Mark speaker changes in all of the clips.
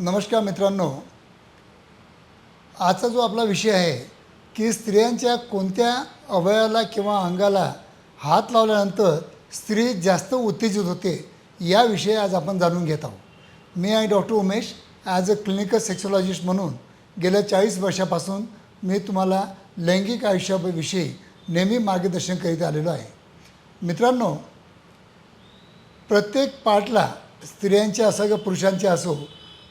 Speaker 1: नमस्कार मित्रांनो. आजचा जो आपला विषय आहे की स्त्रियांच्या कोणत्या अवयवाला किंवा अंगाला हात लावल्यानंतर स्त्री जास्त उत्तेजित होते याविषयी आज आपण जाणून घेत आहोत. मी आहे doctor Umesh. As a clinical sexologist म्हणून गेल्या चाळीस वर्षापासून मी तुम्हाला लैंगिक आयुष्याविषयी नेहमी मार्गदर्शन करीत आलेलो आहे. मित्रांनो प्रत्येक पार्टला स्त्रियांचे असो किंवा पुरुषांचे असो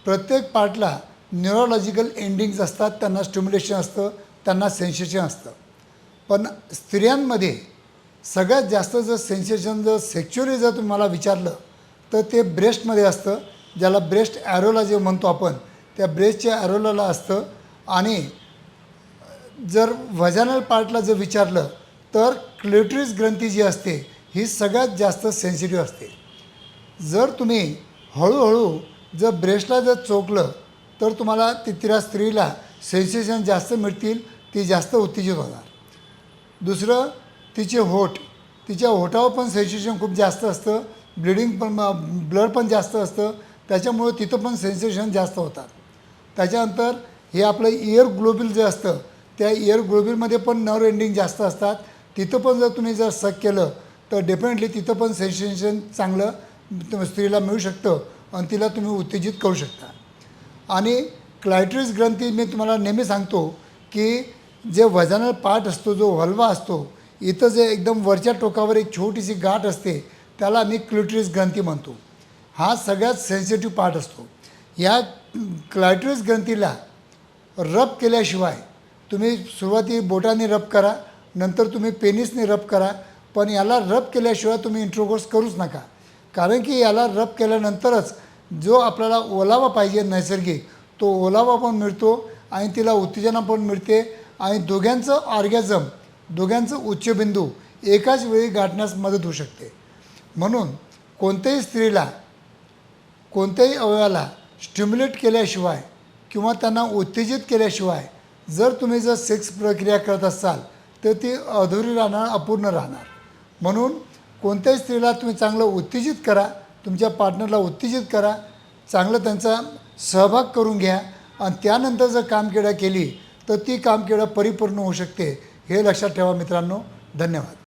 Speaker 1: प्रत्येक पार्टला न्यूरोलॉजिकल एंडिंग्ज असतात त्यांना स्टिम्युलेशन असतं त्यांना सेन्सेशन असतं. पण स्त्रियांमध्ये सगळ्यात जास्त जर सेन्सेशन जर सेक्च्युअली जर तुम्हाला विचारलं तर ते ब्रेस्टमध्ये असतं ज्याला ब्रेस्ट ॲरोला जे म्हणतो आपण त्या ब्रेस्टच्या ॲरोलाला असतं. आणि जर वजानल पार्टला जर विचारलं तर क्लेटरीज ग्रंथी जी असते ही सगळ्यात जास्त सेन्सिटिव्ह असते. जर तुम्ही हळूहळू जर ब्रेस्टला जर चोकलं तर तुम्हाला तिथल्या स्त्रीला सेन्सेशन जास्त मिळतील ती जास्त उत्तेजित होणार. दुसरं तिचे होठ. तिच्या होठावर पण सेन्सेशन खूप जास्त असतं ब्लिडिंग पण ब्लड पण जास्त असतं त्याच्यामुळं तिथं पण सेन्सेशन जास्त होतात. त्याच्यानंतर हे आपलं इयर ग्लोबिल जे असतं त्या इयर ग्लोबिलमध्ये पण नर्व एंडिंग जास्त असतात. तिथं पण जर तुम्ही जर सक केलं तर डेफिनेटली तिथं पण सेन्सेशन चांगलं स्त्रीला मिळू शकतं. आणि तिला तुम्ही उत्तेजित करू शकता. आणि क्लायट्रिस ग्रंथी मी तुम्हाला नेहमी सांगतो की जे वजनल पार्ट असतो जो हलवा असतो इथं जे एकदम वरच्या टोकावर एक छोटीशी गाठ असते त्याला आम्ही क्लुट्रिस ग्रंथी म्हणतो. हा सगळ्यात सेन्सिटिव्ह पार्ट असतो. या क्लायट्रिस ग्रंथीला रब केल्याशिवाय तुम्ही सुरुवाती बोटाने रब करा नंतर तुम्ही पेनिसने रब करा पण याला रब केल्याशिवाय तुम्ही इंट्रोकोर्स करूच नका. कारण की याला रब केल्यानंतरच जो आपल्याला ओलावा पाहिजे नैसर्गिक तो ओलावा पण मिळतो आणि तिला उत्तेजना पण मिळते आणि दोघांचं ऑर्गॅझम दोघांचं उच्चबिंदू एकाच वेळी गाठण्यास मदत होऊ शकते. म्हणून कोणत्याही स्त्रीला कोणत्याही अवयवाला स्टिम्युलेट केल्याशिवाय किंवा त्यांना उत्तेजित केल्याशिवाय जर तुम्ही जर सेक्स प्रक्रिया करत असाल तर ती अधुरी राहणार अपूर्ण राहणार. म्हणून कोणत्याही स्त्रीला तुम्ही चांगलं उत्तेजित करा तुमच्या पार्टनरला उत्तेजित करा चांगलं त्यांचा सहभाग करून घ्या आणि त्यानंतर जर कामकिडा केली तर ती कामकिडा परिपूर्ण होऊ शकते. हे लक्षात ठेवा मित्रांनो. धन्यवाद.